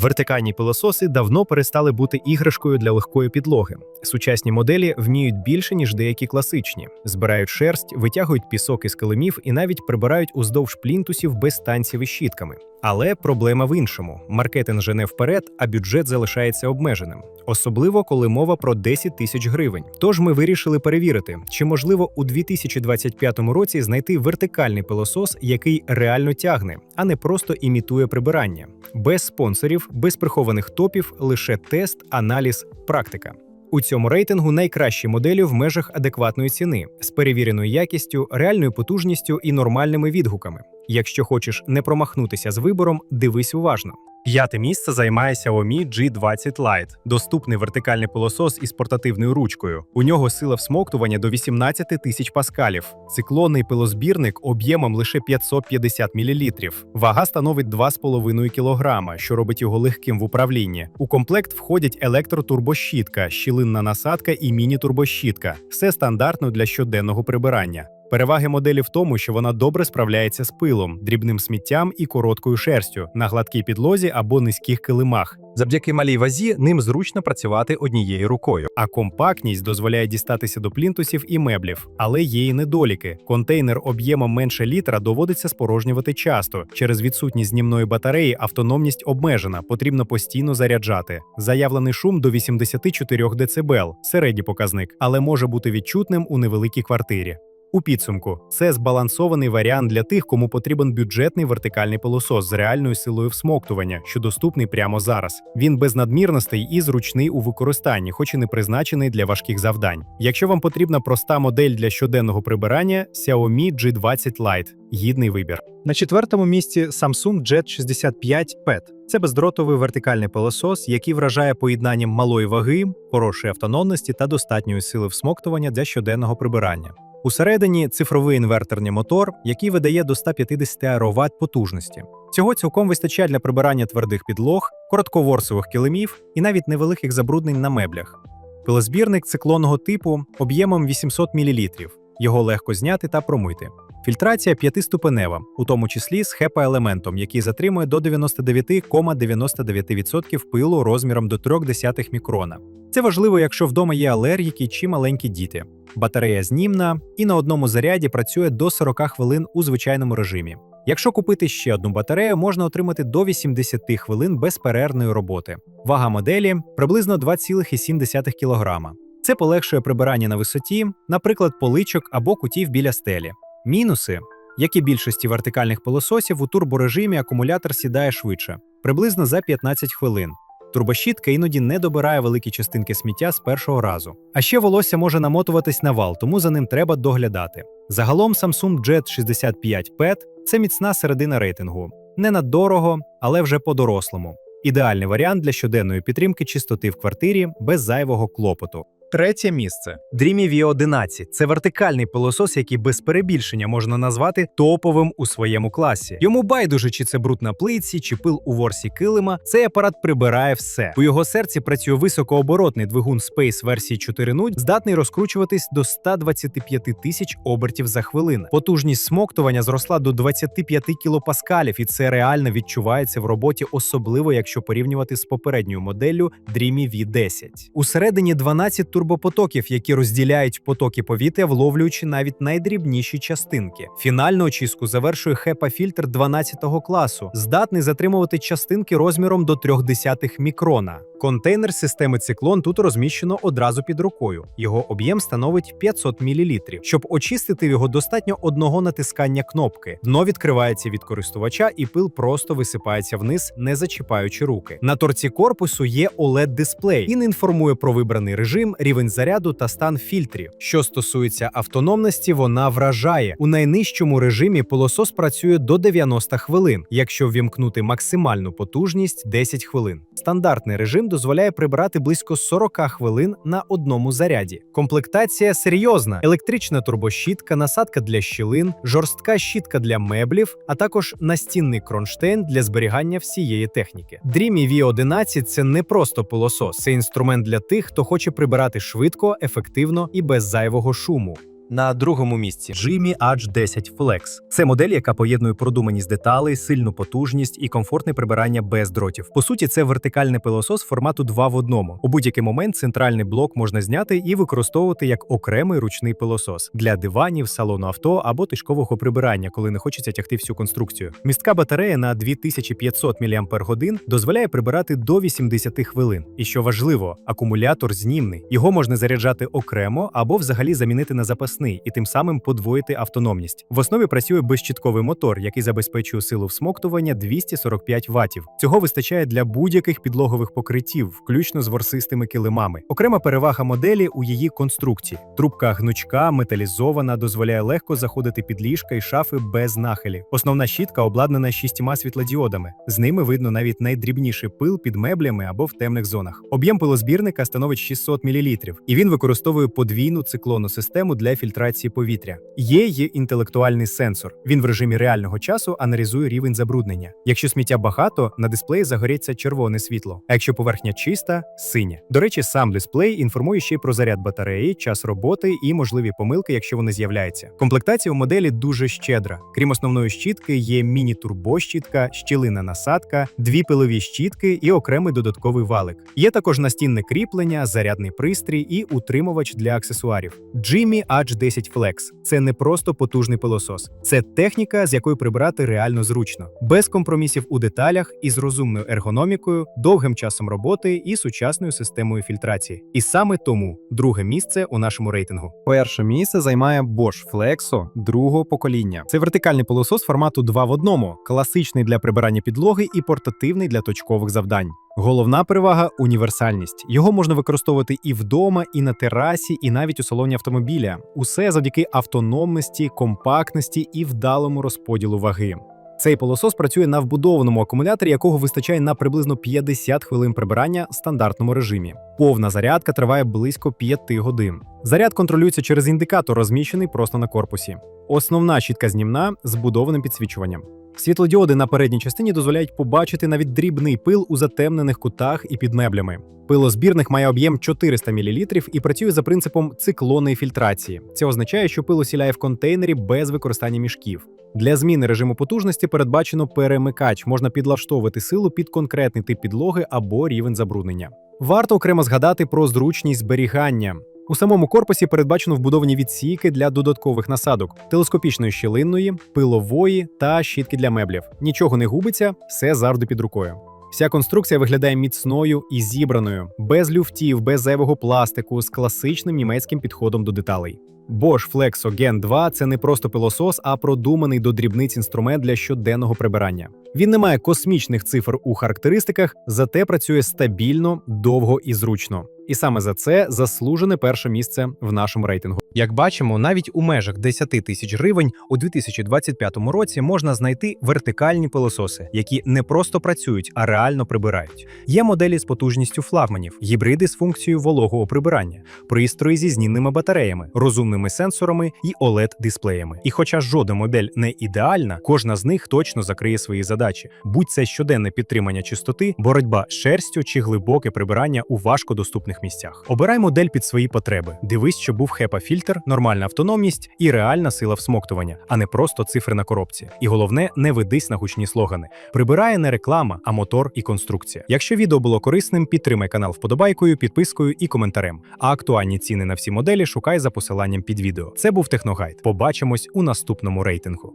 Вертикальні пилососи давно перестали бути іграшкою для легкої підлоги. Сучасні моделі вміють більше, ніж деякі класичні, збирають шерсть, витягують пісок із килимів і навіть прибирають уздовж плінтусів без танців і щітками. Але проблема в іншому: маркетинг жене вперед, а бюджет залишається обмеженим, особливо коли мова про 10 тисяч гривень. Тож ми вирішили перевірити, чи можливо у 2025 році знайти вертикальний пилосос, який реально тягне, а не просто імітує прибирання, без спонсорів, без прихованих топів, лише тест, аналіз, практика. У цьому рейтингу найкращі моделі в межах адекватної ціни з перевіреною якістю, реальною потужністю і нормальними відгуками. Якщо хочеш не промахнутися з вибором, дивись уважно. П'яте місце займає Xiaomi G20 Lite, доступний вертикальний пилосос із портативною ручкою. У нього сила всмоктування до 18 тисяч паскалів. Циклонний пилозбірник об'ємом лише 550 мл. Вага становить 2,5 кг, що робить його легким в управлінні. У комплект входять електротурбощітка, щілинна насадка і міні-турбощітка. Все стандартно для щоденного прибирання. Переваги моделі в тому, що вона добре справляється з пилом, дрібним сміттям і короткою шерстю на гладкій підлозі або низьких килимах. Завдяки малій вазі ним зручно працювати однією рукою. А компактність дозволяє дістатися до плінтусів і меблів, але є і недоліки. Контейнер об'ємом менше літра доводиться спорожнювати часто. Через відсутність знімної батареї автономність обмежена, потрібно постійно заряджати. Заявлений шум до 84 дБ – середній показник, але може бути відчутним у невеликій квартирі. У підсумку це збалансований варіант для тих, кому потрібен бюджетний вертикальний пилосос з реальною силою всмоктування, що доступний прямо зараз. Він без надмірностей і зручний у використанні, хоч і не призначений для важких завдань. Якщо вам потрібна проста модель для щоденного прибирання, Xiaomi G20 Lite – гідний вибір. На четвертому місці Samsung Jet 65 PET. Це бездротовий вертикальний пилосос, який вражає поєднанням малої ваги, хорошої автономності та достатньої сили всмоктування для щоденного прибирання. Усередині цифровий інверторний мотор, який видає до 150 АРВт потужності. Цього цілком вистачає для прибирання твердих підлог, коротковорсових килимів і навіть невеликих забруднень на меблях. Пилозбірник циклонного типу об'ємом 800 мл. Його легко зняти та промити. Фільтрація п'ятиступенева, у тому числі з HEPA-елементом, який затримує до 99,99% пилу розміром до 0,3 мікрона. Це важливо, якщо вдома є алергіки чи маленькі діти. Батарея знімна і на одному заряді працює до 40 хвилин у звичайному режимі. Якщо купити ще одну батарею, можна отримати до 80 хвилин безперервної роботи. Вага моделі приблизно 2,7 кг. Це полегшує прибирання на висоті, наприклад, поличок або кутів біля стелі. Мінуси, як і більшості вертикальних пилососів, у турборежимі акумулятор сідає швидше, приблизно за 15 хвилин. Турбощітка іноді не добирає великі частинки сміття з першого разу. А ще волосся може намотуватись на вал, тому за ним треба доглядати. Загалом Samsung Jet 65 PET – це міцна середина рейтингу. Не наддорого, але вже по-дорослому. Ідеальний варіант для щоденної підтримки чистоти в квартирі без зайвого клопоту. Третє місце. Dreamy V11 – це вертикальний пилосос, який без перебільшення можна назвати топовим у своєму класі. Йому байдуже, чи це бруд на плитці, чи пил у ворсі килима. Цей апарат прибирає все. У його серці працює високооборотний двигун Space версії 4.0, здатний розкручуватись до 125 тисяч обертів за хвилину. Потужність смоктування зросла до 25 кілопаскалів, і це реально відчувається в роботі, особливо якщо порівнювати з попередньою моделлю Dreamy V10. Усередині 12 турбопотоків, які розділяють потоки повітря, вловлюючи навіть найдрібніші частинки. Фінальну очистку завершує хепа фільтр 12 класу, здатний затримувати частинки розміром до 0,3 мікрона. Контейнер системи циклон тут розміщено одразу під рукою. Його об'єм становить 500 мл. Щоб очистити його, достатньо одного натискання кнопки. Дно відкривається від користувача, і пил просто висипається вниз, не зачіпаючи руки. На торці корпусу є oled дисплей Він інформує про вибраний режим, рівень заряду та стан фільтрів. Що стосується автономності, вона вражає у найнижчому режимі. Пилосос працює до 90 хвилин, якщо ввімкнути максимальну потужність 10 хвилин. Стандартний режим дозволяє прибирати близько 40 хвилин на одному заряді. Комплектація серйозна: електрична турбощітка, насадка для щілин, жорстка щітка для меблів, а також настінний кронштейн для зберігання всієї техніки. Dreamy V11 – це не просто пилосос, це інструмент для тих, хто хоче прибирати швидко, ефективно і без зайвого шуму. На другому місці Jimmy Edge 10 Flex. Це модель, яка поєднує продуманість деталей, сильну потужність і комфортне прибирання без дротів. По суті, це вертикальний пилосос формату 2 в одному. У будь-який момент центральний блок можна зняти і використовувати як окремий ручний пилосос для диванів, салону авто або тишкового прибирання, коли не хочеться тягти всю конструкцію. Містка батарея на 2500 мАч дозволяє прибирати до 80 хвилин. І що важливо, акумулятор знімний. Його можна заряджати окремо або взагалі замінити на запасний і тим самим подвоїти автономність. В основі працює безщітковий мотор, який забезпечує силу всмоктування 245 ватів. Цього вистачає для будь-яких підлогових покриттів, включно з ворсистими килимами. Окрема перевага моделі у її конструкції. Трубка гнучка, металізована, дозволяє легко заходити під ліжка і шафи без нахилів. Основна щітка обладнана шістьма світлодіодами. З ними видно навіть найдрібніший пил під меблями або в темних зонах. Об'єм пилозбірника становить 600 мл, і він використовує подвійну циклонну систему для фільтрації повітря. Є й інтелектуальний сенсор. Він в режимі реального часу аналізує рівень забруднення. Якщо сміття багато, на дисплеї загорється червоне світло. А якщо поверхня чиста синє. До речі, сам дисплей інформує ще про заряд батареї, час роботи і можливі помилки, якщо вони з'являються. Комплектація у моделі дуже щедра. Крім основної щітки, є міні-турбощітка, щілина насадка, дві пилові щітки і окремий додатковий валик. Є також настінне кріплення, зарядний пристрій і утримувач для аксесуарів. Jimmy Edge 10 Flex – це не просто потужний пилосос, це техніка, з якою прибирати реально зручно, без компромісів у деталях і з розумною ергономікою, довгим часом роботи і сучасною системою фільтрації. І саме тому друге місце у нашому рейтингу. перше місце займає Bosch Flexo другого покоління. Це вертикальний пилосос формату 2 в одному, класичний для прибирання підлоги і портативний для точкових завдань. Головна перевага універсальність. Його можна використовувати і вдома, і на терасі, і навіть у салоні автомобіля. Усе завдяки автономності, компактності і вдалому розподілу ваги. Цей пилосос працює на вбудованому акумуляторі, якого вистачає на приблизно 50 хвилин прибирання в стандартному режимі. Повна зарядка триває близько 5 годин. Заряд контролюється через індикатор, розміщений просто на корпусі. Основна щітка знімна з будованим підсвічуванням. Світлодіоди на передній частині дозволяють побачити навіть дрібний пил у затемнених кутах і під меблями. Пилозбірник має об'єм 400 мл і працює за принципом циклонної фільтрації. Це означає, що пил осіляє в контейнері без використання мішків. Для зміни режиму потужності передбачено перемикач. Можна підлаштовувати силу під конкретний тип підлоги або рівень забруднення. Варто окремо згадати про зручність зберігання. У самому корпусі передбачено вбудовані відсіки для додаткових насадок, телескопічної щілинної, пилової та щітки для меблів. Нічого не губиться, все завжди під рукою. Вся конструкція виглядає міцною і зібраною, без люфтів, без зайвого пластику, з класичним німецьким підходом до деталей. Bosch Flexo Gen 2 – це не просто пилосос, а продуманий до дрібниць інструмент для щоденного прибирання. Він не має космічних цифр у характеристиках, зате працює стабільно, довго і зручно. І саме за це заслужене перше місце в нашому рейтингу. Як бачимо, навіть у межах 10 тисяч гривень у 2025 році можна знайти вертикальні пилососи, які не просто працюють, а реально прибирають. Є моделі з потужністю флагманів, гібриди з функцією вологого прибирання, пристрої зі знімними батареями, розумними сенсорами і oled дисплеями. І хоча жодна модель не ідеальна, кожна з них точно закриє свої задачі. Будь це щоденне підтримання чистоти, боротьба з шерстю чи глибоке прибирання у важкодоступних місцях. Обирай модель під свої потреби. Дивись, щоб був HEPA-фільтр, нормальна автономність і реальна сила всмоктування, а не просто цифри на коробці. І головне, не ведись на гучні слогани. Прибирає не реклама, а мотор і конструкція. Якщо відео було корисним, підтримай канал вподобайкою, підпискою і коментарем. А актуальні ціни на всі моделі шукай за посиланням під відео. Це був Техногайд. Побачимось у наступному рейтингу.